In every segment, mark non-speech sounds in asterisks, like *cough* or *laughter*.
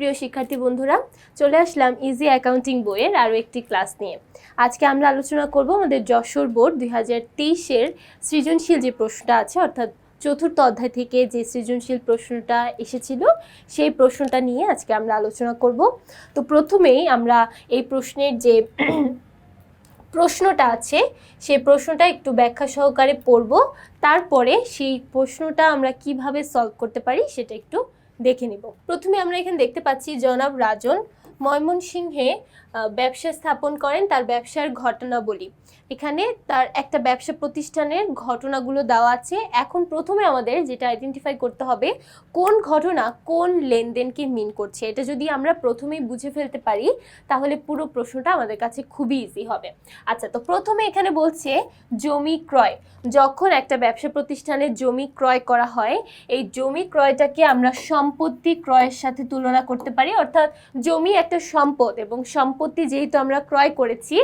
প্রিয় শিক্ষার্থী বন্ধুরা, চলে আসলাম ইজি অ্যাকাউন্টিং বইয়ের আরও একটি ক্লাস নিয়ে। আজকে আমরা আলোচনা করব আমাদের যশোর বোর্ড দুই হাজার তেইশের সৃজনশীল যে প্রশ্নটা আছে, অর্থাৎ চতুর্থ অধ্যায় থেকে যে সৃজনশীল প্রশ্নটা এসেছিল, সেই প্রশ্নটা নিয়ে আজকে আমরা আলোচনা করব। তো প্রথমেই আমরা এই প্রশ্নের যে *clears throat* প্রশ্নটা আছে, সেই প্রশ্নটা একটু ব্যাখ্যা সহকারে পড়ব। তারপরে সেই প্রশ্নটা আমরা কীভাবে সলভ করতে পারি, সেটা একটু দেখে নিব। প্রথমে আমরা এখানে দেখতে পাচ্ছি জনাব রাজন। ময়মনসিংহে ব্যবসা স্থাপন করেন তার ব্যবসার ঘটনাবলী। এখানে তার একটা ব্যবসা প্রতিষ্ঠানের ঘটনাগুলো দেওয়া আছে। এখন প্রথমে আমাদের যেটা আইডেন্টিফাই করতে হবে, কোন ঘটনা কোন লেনদেনকে মিন করছে। এটা যদি আমরা প্রথমেই বুঝে ফেলতে পারি, তাহলে পুরো প্রশ্নটা আমাদের কাছে খুবই ইজি হবে। আচ্ছা তো প্রথমে এখানে বলছে জমি ক্রয়। যখন একটা ব্যবসা প্রতিষ্ঠানের জমি ক্রয় করা হয়, এই জমি ক্রয়টাকে আমরা সম্পত্তি ক্রয়ের সাথে তুলনা করতে পারি। অর্থাৎ জমি একটা সম্পদ এবং সম্পত্তি যেহেতু আমরা ক্রয় করেছি,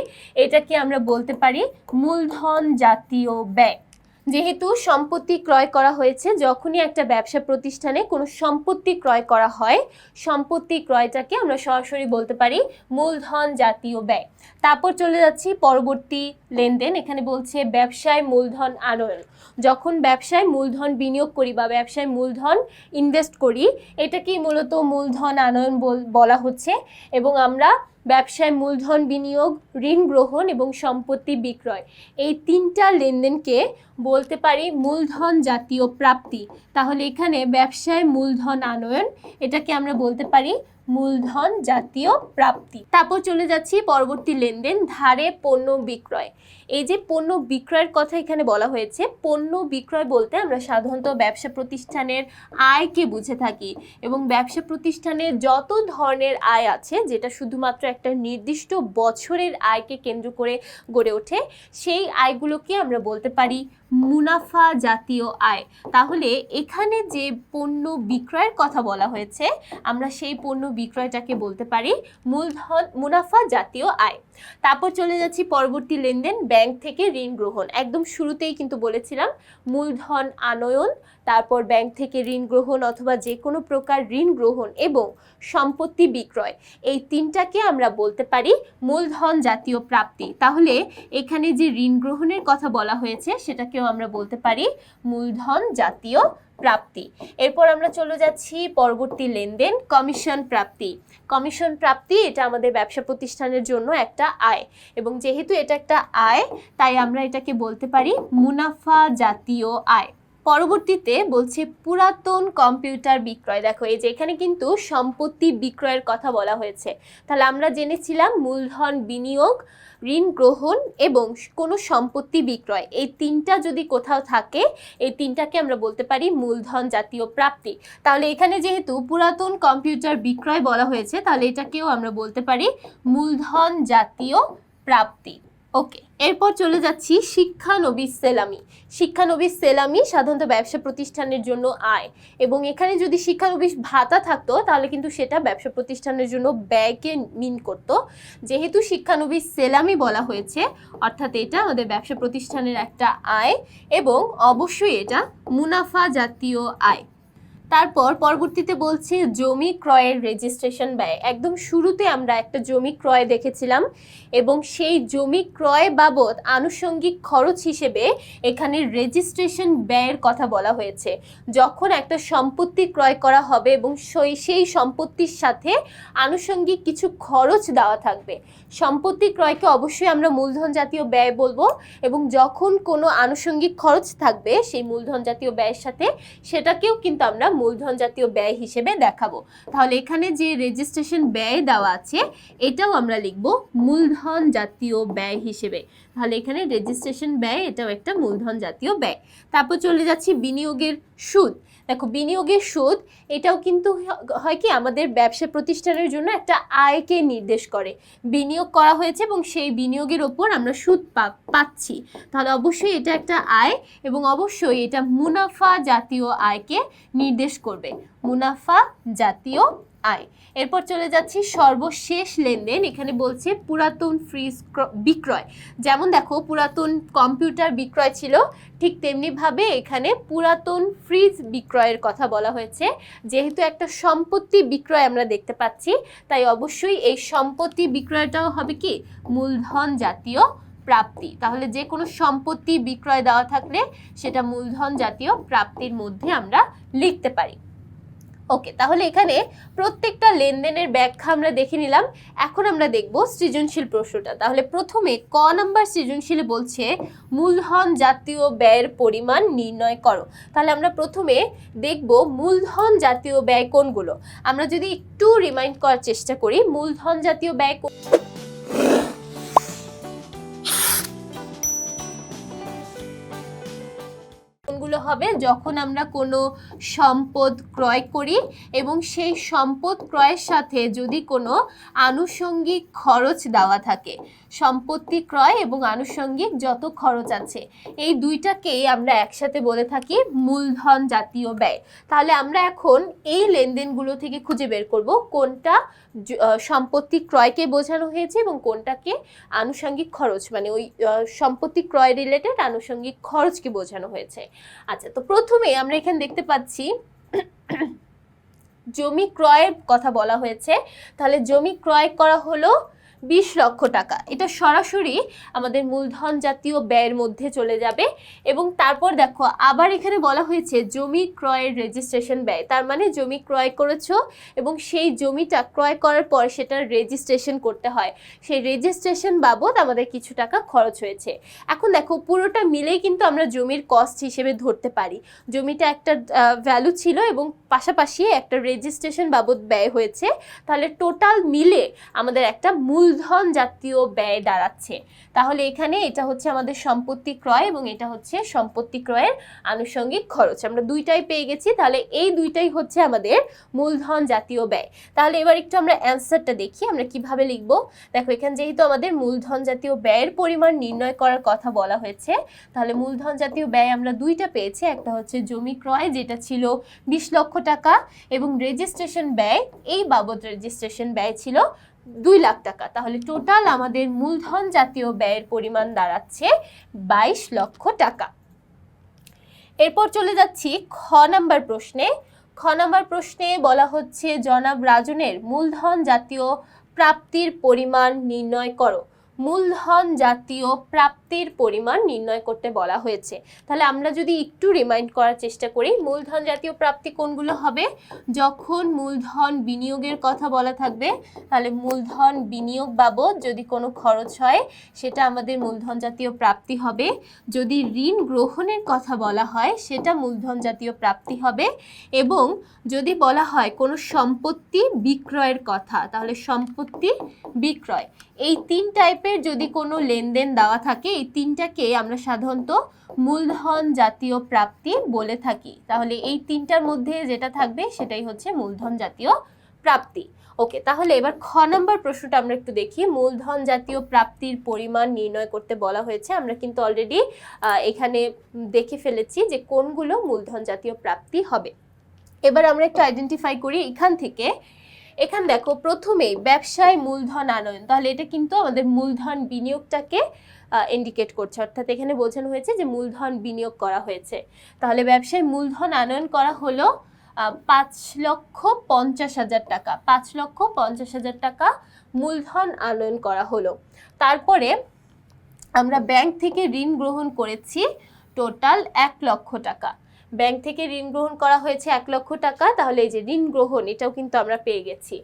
এটাকে আমরা বলতে পারি মূলধন জাতীয় ব্যয়। যেহেতু সম্পত্তি ক্রয় করা হয়েছে, যখনই একটা ব্যবসা প্রতিষ্ঠানে কোনো সম্পত্তি ক্রয় করা হয়, সম্পত্তি ক্রয়টাকে আমরা সরাসরি বলতে পারি মূলধন জাতীয় ব্যয়। তারপর চলে যাচ্ছি পরবর্তী লেনদেন, এখানে বলছে ব্যবসায় মূলধন আনয়ন যখন ব্যবসায় মূলধন বিনিয়োগ করি বা ব্যবসায় মূলধন ইনভেস্ট করি, এটাকেই মূলত মূলধন আনয়ন বল- হচ্ছে এবং আমরা ব্যবসায় মূলধন বিনিয়োগ, ঋণ গ্রহণ এবং সম্পত্তি বিক্রয়। এই তিনটা লেনদেনকে বলতে পারি মূলধন জাতীয় প্রাপ্তি। তাহলে এখানে ব্যবসায় মূলধন আনয়ন, এটাকে আমরা বলতে পারি মূলধন জাতীয় প্রাপ্তি। তারপর চলে যাচ্ছি পরবর্তী লেনদেন, ধারে পণ্য বিক্রয়। এই যে পণ্য বিক্রয়ের কথা এখানে বলা হয়েছে, পণ্য বিক্রয় বলতে আমরা সাধারণত ব্যবসা প্রতিষ্ঠানের আয়কে বুঝে থাকি এবং ব্যবসা প্রতিষ্ঠানের যত ধরনের আয় আছে, যেটা শুধুমাত্র একটা নির্দিষ্ট বছরের আয়কে কেন্দ্র করে গড়ে ওঠে, সেই আয়গুলোকে আমরা বলতে পারি মুনাফা জাতীয় আয়। তাহলে এখানে যে পণ্য বিক্রয়ের কথা বলা হয়েছে, আমরা সেই পণ্য বিক্রয়টাকে বলতে পারি মূলধন, মুনাফা জাতীয় আয়। তারপর চলে যাচ্ছি পরবর্তী লেনদেন, ব্যাংক থেকে ঋণ গ্রহণ। একদম শুরুতেই কিন্তু বলেছিলাম, মূলধন আনয়ন, তারপর ব্যাংক থেকে ঋণ গ্রহণ অথবা যে কোনো প্রকার ঋণ গ্রহণ এবং সম্পত্তি বিক্রয়। এই তিনটাকে আমরা বলতে পারি মূলধন জাতীয় প্রাপ্তি। তাহলে এখানে যে ঋণ গ্রহণের কথা বলা হয়েছে, সেটাকেও আমরা বলতে পারি মূলধন জাতীয় প্রাপ্তি। এরপর আমরা চলে যাচ্ছি পরবর্তী লেনদেন, কমিশন প্রাপ্তি। কমিশন প্রাপ্তি, এটা আমাদের ব্যবসা প্রতিষ্ঠানের জন্য একটা আয়। এবং যেহেতু এটা একটা আয়, তাই আমরা এটাকে বলতে পারি মুনাফা জাতীয় আয়। পরবর্তীতে বলছে পুরাতন কম্পিউটার বিক্রয়। দেখো, এই যে এখানে কিন্তু সম্পত্তি বিক্রয়ের কথা বলা হয়েছে। তাহলে আমরা জেনেছিলাম মূলধন বিনিয়োগ, ঋণ গ্রহণ এবং কোনো সম্পত্তি বিক্রয়। এই তিনটা যদি কোথাও থাকে, এই তিনটাকে আমরা বলতে পারি মূলধন জাতীয় প্রাপ্তি। তাহলে এখানে যেহেতু পুরাতন কম্পিউটার বিক্রয় বলা হয়েছে, তাহলে এটাকেও আমরা বলতে পারি মূলধন জাতীয় প্রাপ্তি। ওকে। এরপর চলে যাচ্ছি শিক্ষানবিশ সেলামি। শিক্ষানবিশ সেলামি সাধারণত ব্যবসা প্রতিষ্ঠানের জন্য আয়। এবং এখানে যদি শিক্ষানবিশ ভাতা থাকতো, তাহলে কিন্তু সেটা ব্যবসা প্রতিষ্ঠানের জন্য ব্যয়কে মিন করতো। যেহেতু শিক্ষানবিশ সেলামি বলা হয়েছে, অর্থাৎ এটা আমাদের ব্যবসা প্রতিষ্ঠানের একটা আয় এবং অবশ্যই এটা মুনাফা জাতীয় আয়। তারপর পরবর্তীতে বলছে জমি ক্রয়ের রেজিস্ট্রেশন ব্যয়। একদম শুরুতে আমরা একটা জমি ক্রয় দেখেছিলাম এবং সেই জমি ক্রয় বাবদ আনুষঙ্গিক খরচ হিসেবে এখানে রেজিস্ট্রেশন ব্যয়ের কথা বলা হয়েছে। যখন একটা সম্পত্তি ক্রয় করা হবে এবং সেই সেই সম্পত্তির সাথে আনুষঙ্গিক কিছু খরচ দেওয়া থাকবে। সম্পত্তি ক্রয়কে অবশ্যই আমরা মূলধন জাতীয় ব্যয় বলব এবং যখন কোনো আনুষঙ্গিক খরচ থাকবে সেই মূলধন জাতীয় ব্যয়ের সাথে সেটাকেও কিন্তু আমরা মূলধন জাতীয় ব্যয় হিসেবে দেখাবো। তাহলে এখানে যে রেজিস্ট্রেশন ব্যয় দেওয়া আছে, এটাও আমরা লিখব মূলধন জাতীয় ব্যয় হিসেবে। তাহলে এখানে রেজিস্ট্রেশন ব্যয়, এটাও একটা মূলধন জাতীয় ব্যয়। তারপর চলে যাচ্ছি বিনিয়োগের সুদ। দেখো, বিনিয়োগের সুদ, এটাও কিন্তু হয় কি আমাদের ব্যবসা প্রতিষ্ঠানের জন্য একটা আয়কে নির্দেশ করে। বিনিয়োগ করা হয়েছে এবং সেই বিনিয়োগের ওপর আমরা সুদ পাচ্ছি। তাহলে অবশ্যই এটা একটা আয় এবং অবশ্যই এটা মুনাফা জাতীয় আয়কে নির্দেশ করবে। মুনাফা জাতীয় আয়। এরপর চলে যাচ্ছি সর্বশেষ লেনদেন। এখানে বলছে পুরাতন ফ্রিজ ক্র- বিক্রয়। যেমন দেখো, পুরাতন কম্পিউটার বিক্রয় ছিল, ঠিক তেমনিভাবে এখানে পুরাতন ফ্রিজ বিক্রয়ের কথা বলা হয়েছে। যেহেতু একটা সম্পত্তি বিক্রয় আমরা দেখতে পাচ্ছি, তাই অবশ্যই এই সম্পত্তি বিক্রয়টাও হবে কি? মূলধন জাতীয় প্রাপ্তি। তাহলে যে কোনো সম্পত্তি বিক্রয় দেওয়া থাকলে সেটা মূলধন জাতীয় প্রাপ্তির মধ্যে আমরা লিখতে পারি। ওকে তাহলে এখানে প্রত্যেকটা লেনদেনের ব্যাখ্যা আমরা দেখে নিলাম। এখন আমরা দেখব সৃজনশীল প্রশ্নটা। তাহলে প্রথমে ক নাম্বার সৃজনশীল বলছে, মূলধন জাতীয় ব্যয়ের পরিমাণ নির্ণয় করো। তাহলে আমরা প্রথমে দেখব মূলধন জাতীয় ব্যয় কোনগুলো। আমরা যদি একটু রিমাইন্ড করার চেষ্টা করি, মূলধন জাতীয় ব্যয় হবে যখন আমরা কোনো সম্পদ ক্রয় করি এবং সেই সম্পদ ক্রয়ের সাথে যদি কোনো আনুষঙ্গিক খরচ দেওয়া থাকে। সম্পত্তি ক্রয় এবং আনুষঙ্গিক যত খরচ আছে, এই দুইটাকেই আমরা একসাথে বলে থাকি মূলধন জাতীয় ব্যয়। তাহলে আমরা এখন এই লেনদেনগুলো থেকে খুঁজে বের করব, কোনটা সম্পত্তি ক্রয়কে বোঝানো হয়েছে এবং কোনটাকে আনুষঙ্গিক খরচ মানে ওই সম্পত্তি ক্রয় রিলেটেড আনুষঙ্গিক খরচকে বোঝানো হয়েছে। আচ্ছা তো প্রথমে আমরা এখানে দেখতে পাচ্ছি *coughs* জমি ক্রয়ের কথা বলা হয়েছে। তাহলে জমি ক্রয় করা হলো বিশ লক্ষ টাকা। এটা সরাসরি আমাদের মূলধন জাতীয় ব্যয়ের মধ্যে চলে যাবে এবং তারপর দেখো, আবার এখানে বলা হয়েছে জমি ক্রয়ের রেজিস্ট্রেশন ব্যয়। তার মানে জমি ক্রয় করেছ এবং সেই জমিটা ক্রয় করার পর সেটার রেজিস্ট্রেশন করতে হয়। সেই রেজিস্ট্রেশন বাবদ আমাদের কিছু টাকা খরচ হয়েছে। এখন দেখো, পুরোটা মিলেই কিন্তু আমরা জমির কস্ট হিসেবে ধরতে পারি। জমিটা একটা ভ্যালু ছিল এবং পাশাপাশি একটা রেজিস্ট্রেশন বাবদ ব্যয় হয়েছে। তাহলে টোটাল মিলে আমাদের একটা মূলধন জাতীয় ব্যয় দাঁড়াচ্ছে। তাহলে এখানে এটা হচ্ছে আমাদের সম্পত্তি ক্রয় এবং এটা হচ্ছে সম্পত্তি ক্রয়ের আনুষঙ্গিক খরচ। আমরা দুইটাই পেয়ে গেছি, তাহলে এই দুইটাই হচ্ছে আমাদের মূলধন জাতীয় ব্যয়। তাহলে এবার একটু আমরা অ্যান্সারটা দেখি, আমরা কীভাবে লিখব? দেখো, এখানে যেহেতু আমাদের মূলধন জাতীয় ব্যয়ের পরিমাণ নির্ণয় করার কথা বলা হয়েছে, তাহলে মূলধন জাতীয় ব্যয় আমরা দুইটা পেয়েছি, একটা হচ্ছে জমি ক্রয়, যেটা ছিল বিশ লক্ষ টাকা, এবং রেজিস্ট্রেশন ব্যয়, এই বাবদ রেজিস্ট্রেশন ব্যয় ছিল দুই লাখ টাকা। তাহলে টোটাল আমাদের মূলধন জাতীয় ব্যয়ের পরিমাণ দাঁড়াচ্ছে বাইশ লক্ষ টাকা। এরপর চলে যাচ্ছি খ নাম্বার প্রশ্নে। খ নাম্বার প্রশ্নে বলা হচ্ছে, জনাব রাজনের মূলধন জাতীয় প্রাপ্তির পরিমাণ নির্ণয় করো। মূলধন জাতীয় প্রাপ্তির পরিমাণ নির্ণয় করতে বলা হয়েছে। তাহলে আমরা যদি একটু রিমাইন্ড করার চেষ্টা করি, মূলধন জাতীয় প্রাপ্তি কোনগুলো হবে? যখন মূলধন বিনিয়োগের কথা বলা থাকবে, তাহলে মূলধন বিনিয়োগ বাবদ যদি কোনো খরচ হয়, সেটা আমাদের মূলধন জাতীয় প্রাপ্তি হবে। যদি ঋণ গ্রহণের কথা বলা হয়, সেটা মূলধন জাতীয় প্রাপ্তি হবে। এবং যদি বলা হয় কোনো সম্পত্তি বিক্রয়ের কথা, তাহলে সম্পত্তি বিক্রয়। এই তিন টাইপের যদি কোনো লেনদেন দেওয়া থাকে, এই তিনটাকে আমরা সাধারণত মূলধন জাতীয় প্রাপ্তি বলে থাকি। তাহলে এই তিনটার মধ্যে যেটা থাকবে, সেটাই হচ্ছে মূলধন জাতীয় প্রাপ্তি। ওকে, তাহলে এবার খ নম্বর প্রশ্নটা আমরা একটু দেখি। মূলধন জাতীয় প্রাপ্তির পরিমাণ নির্ণয় করতে বলা হয়েছে। আমরা কিন্তু অলরেডি এখানে দেখে ফেলেছি যে কোনগুলো মূলধন জাতীয় প্রাপ্তি হবে। এবার আমরা একটু আইডেন্টিফাই করি এখান থেকে এখান দেখো, প্রথমেই ব্যবসায় মূলধন আনয়ন। তাহলে এটা কিন্তু আমাদের মূলধন বিনিয়োগটাকে ইন্ডিকেট করছে। অর্থাৎ এখানে বোঝানো হয়েছে যে মূলধন বিনিয়োগ করা হয়েছে। তাহলে ব্যবসায় মূলধন আনয়ন করা হলো পাঁচ লক্ষ পঞ্চাশ হাজার টাকা। পাঁচ লক্ষ পঞ্চাশ হাজার টাকা মূলধন আনয়ন করা হলো। তারপরে আমরা ব্যাংক থেকে ঋণ গ্রহণ করেছি, টোটাল এক লক্ষ টাকা। ব্যাংক থেকে ঋণ গ্রহণ করা হয়েছে এক লক্ষ টাকা, তাহলে এই যে ঋণ গ্রহণ, এটাও কিন্তু আমরা পেয়ে গেছি।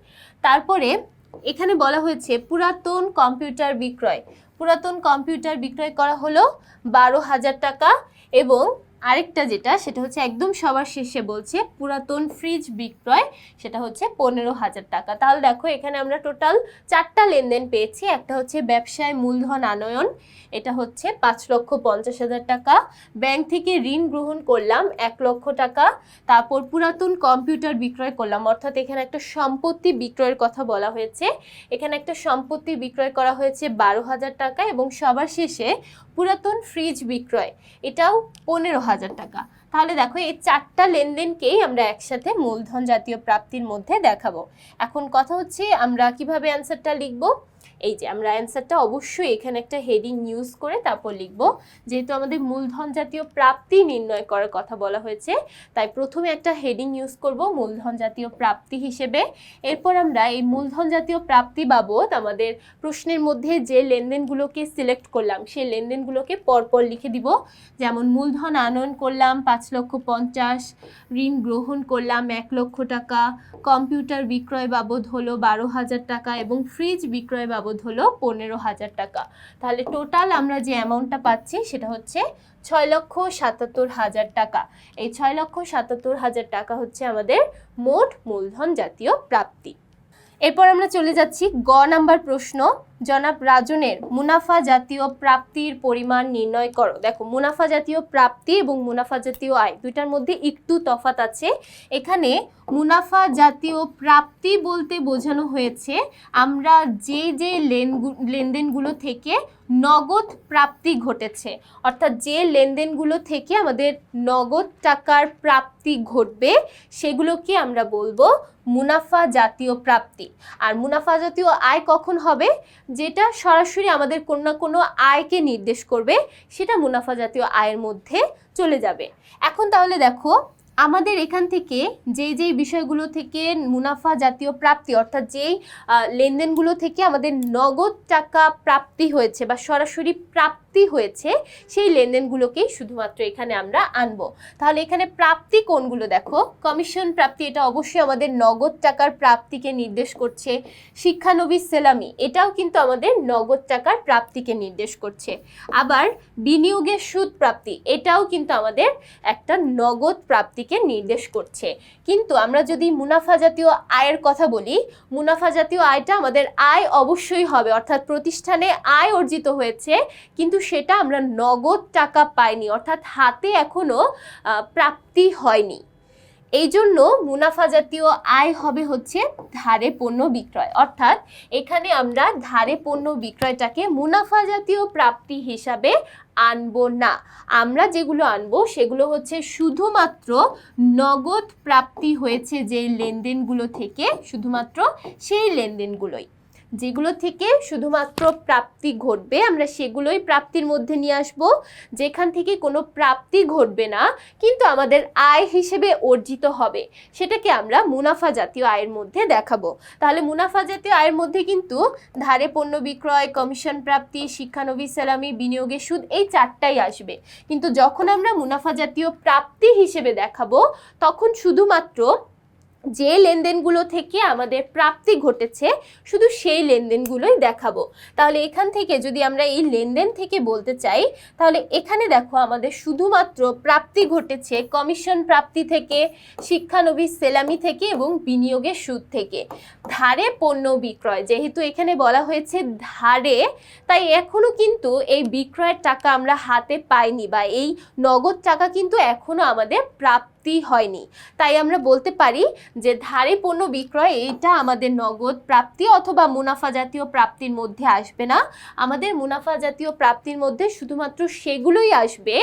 তারপরে এখানে বলা হয়েছে পুরাতন কম্পিউটার বিক্রয়। পুরাতন কম্পিউটার বিক্রয় করা হলো বারো হাজার টাকা এবং আরেকটা যেটা, সেটা হচ্ছে একদম সবার শেষে বলছে পুরাতন ফ্রিজ বিক্রয়, সেটা হচ্ছে পনেরো হাজার টাকা। তাহলে দেখো, এখানে আমরা টোটাল চারটা লেনদেন পেয়েছি। একটা হচ্ছে ব্যবসায় মূলধন আনয়ন, এটা হচ্ছে পাঁচ লক্ষ পঞ্চাশ হাজার টাকা। ব্যাংক থেকে ঋণ গ্রহণ করলাম এক লক্ষ টাকা। তারপর পুরাতন কম্পিউটার বিক্রয় করলাম, অর্থাৎ এখানে একটা সম্পত্তি বিক্রয়ের কথা বলা হয়েছে। এখানে একটা সম্পত্তি বিক্রয় করা হয়েছে বারো হাজার টাকা এবং সবার শেষে পুরাতন ফ্রিজ বিক্রয়, এটাও পনেরো হাজার টাকা। তাহলে দেখো, এই চারটা লেনদেনকেই আমরা একসাথে মূলধন জাতীয় প্রাপ্তির মধ্যে দেখাবো। এখন কথা হচ্ছে আমরা কীভাবে অ্যান্সারটা লিখব? এই যে আমরা অ্যান্সারটা অবশ্যই এখানে একটা হেডিং ইউজ করে তারপর লিখব। যেহেতু আমাদের মূলধন জাতীয় প্রাপ্তি নির্ণয় করার কথা বলা হয়েছে, তাই প্রথমে একটা হেডিং ইউজ করব মূলধন জাতীয় প্রাপ্তি হিসেবে। এরপর আমরা এই মূলধন জাতীয় প্রাপ্তি বাবদ আমাদের প্রশ্নের মধ্যে যে লেনদেনগুলোকে সিলেক্ট করলাম, সেই লেনদেনগুলোকে পরপর লিখে দিব। যেমন মূলধন আনয়ন করলাম, পাঁচ লক্ষ পঞ্চাশ, ঋণ গ্রহণ করলাম এক লক্ষ টাকা, কম্পিউটার বিক্রয় বাবদ হলো বারো হাজার টাকা এবং ফ্রিজ বিক্রয় বাবদ হলো পনেরো হাজার টাকা। তাহলে টোটাল আমরা যে অ্যামাউন্টটা পাচ্ছি সেটা হচ্ছে ছয় লক্ষ সাতাত্তর হাজার টাকা। এই ছয় লক্ষ সাতাত্তর হাজার টাকা হচ্ছে আমাদের মোট মূলধন জাতীয় প্রাপ্তি। এরপর আমরা চলে যাচ্ছি গ নাম্বার প্রশ্ন। জনাব রাজনের মুনাফা জাতীয় প্রাপ্তির পরিমাণ নির্ণয় করো। দেখো, মুনাফা জাতীয় প্রাপ্তি এবং মুনাফা জাতীয় আয় দুইটার মধ্যে একটু তফাত আছে। এখানে মুনাফা জাতীয় প্রাপ্তি বলতে বোঝানো হয়েছে, আমরা যে যে লেনগু- লেনদেনগুলো থেকে নগদ প্রাপ্তি ঘটেছে, অর্থাৎ যে লেনদেনগুলো থেকে আমাদের নগদ টাকার প্রাপ্তি ঘটবে, সেগুলোকে আমরা বলব মুনাফা জাতীয় প্রাপ্তি। আর মুনাফা জাতীয় আয় কখন হবে? যেটা সরাসরি আমাদের কোনো না কোনো আয়কে নির্দেশ করবে, সেটা মুনাফা জাতীয় আয়ের মধ্যে চলে যাবে। এখন তাহলে দেখো, আমাদের এখান থেকে যেই যেই বিষয়গুলো থেকে মুনাফা জাতীয় প্রাপ্তি, অর্থাৎ যেই লেনদেনগুলো থেকে আমাদের নগদ টাকা প্রাপ্তি হয়েছে বা সরাসরি প্রাপ্তি হয়েছে, সেই লেনদেনগুলোকেই শুধুমাত্র এখানে আমরা আনব। তাহলে এখানে প্রাপ্তি কোনগুলো দেখো? কমিশন প্রাপ্তি, এটা অবশ্যই আমাদের নগদ টাকার প্রাপ্তিকে নির্দেশ করছে। শিক্ষানবী সেলামি, এটাও কিন্তু আমাদের নগদ টাকার প্রাপ্তিকে নির্দেশ করছে। আবার বিনিয়োগের সুদ প্রাপ্তি, এটাও কিন্তু আমাদের একটা নগদ প্রাপ্তিকে নির্দেশ করছে। কিন্তু আমরা যদি মুনাফা জাতীয় আয়ের কথা বলি, মুনাফা জাতীয় আয়টা আমাদের আয় অবশ্যই হবে, অর্থাৎ প্রতিষ্ঠানে আয় অর্জিত হয়েছে, কিন্তু সেটা আমরা নগদ টাকা পাইনি অর্থাৎ হাতে এখনও আহ, প্রাপ্তি হয়নি। এই জন্য মুনাফা জাতীয় আয় হবে হচ্ছে ধারে পণ্য বিক্রয়। অর্থাৎ এখানে আমরা ধারে পণ্য বিক্রয়টাকে মুনাফা জাতীয় প্রাপ্তি হিসাবে আনব না। আমরা যেগুলো আনব সেগুলো হচ্ছে শুধুমাত্র নগদ প্রাপ্তি হয়েছে যে লেনদেনগুলো থেকে শুধুমাত্র সেই লেনদেনগুলোই। যেগুলো থেকে শুধুমাত্র প্রাপ্তি ঘটবে, আমরা সেগুলোই প্রাপ্তির মধ্যে নিয়ে আসব। যেখান থেকে কোনো প্রাপ্তি ঘটবে না, কিন্তু আমাদের আয় হিসেবে অর্জিত হবে। সেটাকে আমরা মুনাফা জাতীয় আয়ের মধ্যে দেখাবো। তাহলে মুনাফা জাতীয় আয়ের মধ্যে কিন্তু ধারে পণ্য বিক্রয় কমিশন প্রাপ্তি শিক্ষানবী সালামি বিনিয়োগের সুদ, এই চারটাই আসবে। কিন্তু যখন আমরা মুনাফা জাতীয় প্রাপ্তি হিসেবে দেখাবো, তখন শুধুমাত্র যে লেনদেনগুলো থেকে আমাদের প্রাপ্তি ঘটেছে, শুধু সেই লেনদেনগুলোই দেখাবো। তাহলে এখান থেকে যদি আমরা এই লেনদেন থেকে বলতে চাই, তাহলে এখানে দেখো আমাদের শুধুমাত্র প্রাপ্তি ঘটেছে কমিশন প্রাপ্তি থেকে শিক্ষানবী সেলামি থেকে এবং বিনিয়োগের সুদ থেকে। ধারে পণ্য বিক্রয়, যেহেতু এখানে বলা হয়েছে ধারে, তাই এখনও কিন্তু এই বিক্রয়ের টাকা আমরা হাতে পাইনি বা এই নগদ টাকা কিন্তু এখনও আমাদের প্রাপ্তি হয়নি। তাই আমরা বলতে পারি যে ধারে পণ্য বিক্রয় এটা আমাদের নগদ প্রাপ্তি অথবা মুনাফা জাতীয় প্রাপ্তির মধ্যে আসবে না। আমাদের মুনাফা জাতীয় প্রাপ্তির মধ্যে শুধুমাত্র সেগুলোই আসবে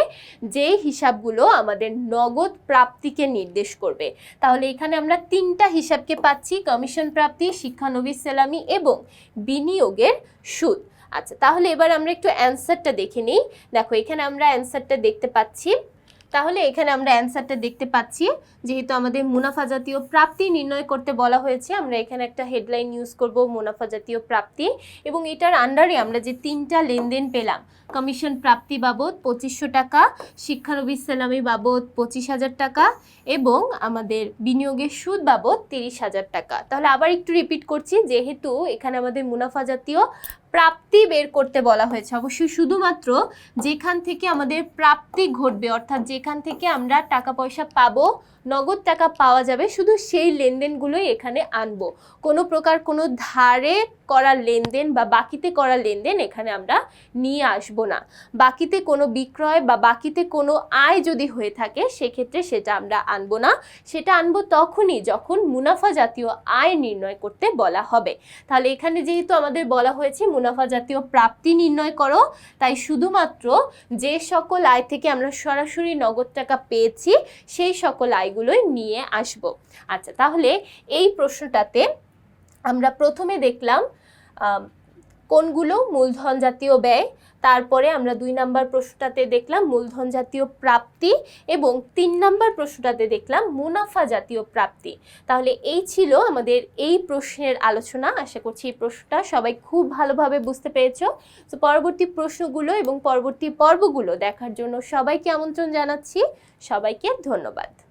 যে হিসাবগুলো আমাদের নগদ প্রাপ্তিকে নির্দেশ করবে। তাহলে এখানে আমরা তিনটা হিসাবকে পাচ্ছি, কমিশন প্রাপ্তি শিক্ষানবী সেলামি এবং বিনিয়োগের সুদ। আচ্ছা তাহলে এবার আমরা একটু অ্যান্সারটা দেখে নিই। দেখো, এখানে আমরা অ্যান্সারটা দেখতে পাচ্ছি। তাহলে এখানে আমরা অ্যান্সারটা দেখতে পাচ্ছি। যেহেতু আমাদের মুনাফা জাতীয় প্রাপ্তি নির্ণয় করতে বলা হয়েছে, আমরা এখানে একটা হেডলাইন ইউজ করব মুনাফা জাতীয় প্রাপ্তি। এবং এটার আন্ডারে আমরা যে তিনটা লেনদেন পেলাম কমিশন প্রাপ্তি বাবদ পঁচিশশো টাকা শিক্ষানবী সালামি বাবদ পঁচিশ হাজার টাকা, এবং আমাদের বিনিয়োগের সুদ বাবদ তিরিশ হাজার টাকা। তাহলে আবার একটু রিপিট করছি, যেহেতু এখানে আমাদের মুনাফা জাতীয় প্রাপ্তি বের করতে বলা হয়েছে। অবশ্যই শুধুমাত্র যেখান থেকে আমাদের প্রাপ্তি ঘটবে, অর্থাৎ যেখান থেকে আমরা টাকা পয়সা পাবো নগদ টাকা পাওয়া যাবে, শুধু সেই লেনদেনগুলোই এখানে আনব। কোনো প্রকার কোনো ধারে করা লেনদেন বা বাকিতে করা লেনদেন এখানে আমরা নিয়ে আসব না। বাকিতে কোনো বিক্রয় বা বাকিতে কোনো আয় যদি হয়ে থাকে, সেক্ষেত্রে সেটা আমরা আনব না। সেটা আনব তখনই যখন মুনাফা জাতীয় আয় নির্ণয় করতে বলা হবে। তাহলে এখানে যেহেতু আমাদের বলা হয়েছে মুনাফা জাতীয় প্রাপ্তি নির্ণয় করো, তাই শুধুমাত্র যে সকল আয় থেকে আমরা সরাসরি নগদ টাকা পেয়েছি, সেই সকল আয়গুলোই নিয়ে আসব। আচ্ছা তাহলে এই প্রশ্নটাতে আমরা প্রথমে দেখলাম কোনগুলো মূলধন জাতীয় ব্যয়? তারপরে আমরা দুই নাম্বার প্রশ্নটাতে দেখলাম মূলধন জাতীয় প্রাপ্তি এবং তিন নাম্বার প্রশ্নটাতে দেখলাম মুনাফা জাতীয় প্রাপ্তি। তাহলে এই ছিল আমাদের এই প্রশ্নের আলোচনা। আশা করছি এই প্রশ্নটা সবাই খুব ভালোভাবে বুঝতে পেরেছ। তো পরবর্তী প্রশ্নগুলো এবং পরবর্তী পর্বগুলো দেখার জন্য সবাইকে আমন্ত্রণ জানাচ্ছি। সবাইকে ধন্যবাদ।